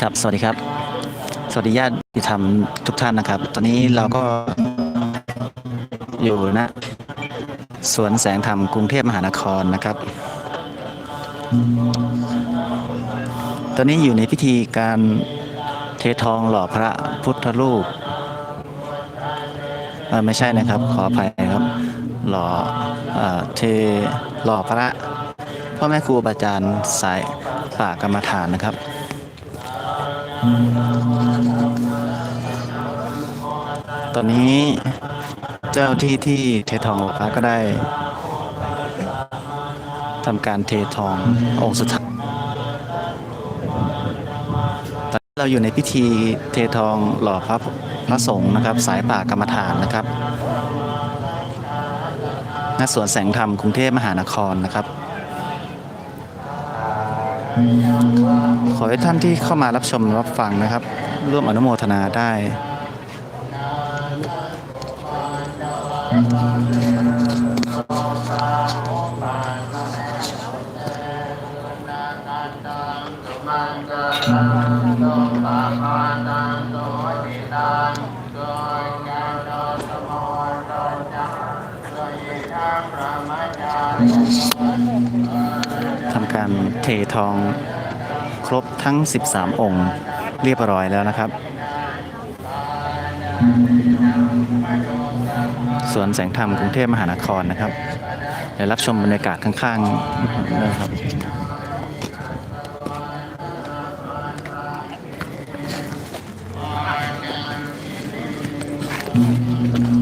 ครับสวัสดีครับ สวัสดีญาติธรรมทุกท่านนะครับ ตอนนี้เราก็อยู่ณสวนแสงธรรมกรุงเทพมหานครนะครับ ตอนนี้อยู่ในพิธีการเททองหล่อพระพุทธรูปไม่ใช่นะครับ ขออภัยครับ หล่อเทหล่อพระ พ่อแม่ครูบาอาจารย์สายป่ากรรมฐานนะครับ ตอนนี้เจ้าที่ที่เททองหล่อพระก็ได้ทำการเททององค์สุดท้ายตอนนี้เราอยู่ในพิธีเททองหล่อพระพระสงฆ์นะครับ สายป่ากรรมฐานนะครับณสวนแสงธรรมกรุงเทพมหานครนะครับ ขอให้ท่านที่เข้ามารับชมรับฟังนะครับ ร่วมอนุโมทนาได้ทำ การเททองครบทั้ง 13 องค์ เรียบร้อยแล้วนะครับ สวนแสงธรรมกรุงเทพมหานครนะครับเดี๋ยวรับชมบรรยากาศข้างๆนะครับเม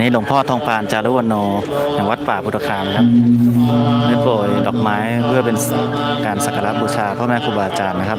นะตอนนี้หลวงพ่อทองปานจารุวันโนแห่งวัดป่าพุทธคามนะครับได้โปรยดอกไม้เพื่อเป็นการสักการะบูชาพ่อแม่ครูบาอาจารย์นะครับ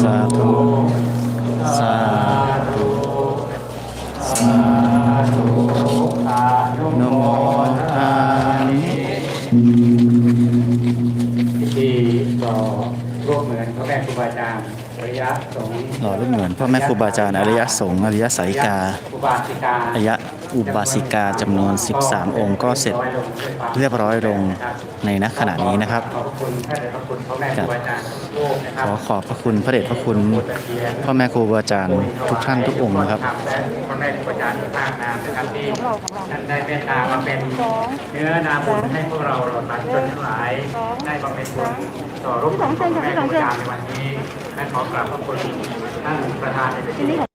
สาธุ สาธุ สาธุนโมทานิพิธีต่อรูปเหมือนพระแม่ครูบาอาจารย์อระยสงฆ์หล่อรูปเหมือนพ่อแม่ครูบาอาจารย์อริยสงฆ์อริยสายิกาครูบาสิกาอริย อุบาสิกาจำนวน 13 องค์ก็เสร็จเรียบร้อยลงในณขณะนี้นะครับขอบขอขอบพระคุณพระเดชพระคุณพ่อแม่ครูบาอาจารย์ทุกท่านทุกองค์นะครับพระแม่ครูบาอาจารย์ทุกท่านนะครับที่ท่านได้เมตตามาเป็นเนื้อนาบุญให้พวกเราเราสาธุชนทั้งหลายได้บำเพ็ญบุญต่อรูปของพระแม่ครูบาอาจารย์ในวันนี้และขอกราบขอบคุณท่านประธานในพิธี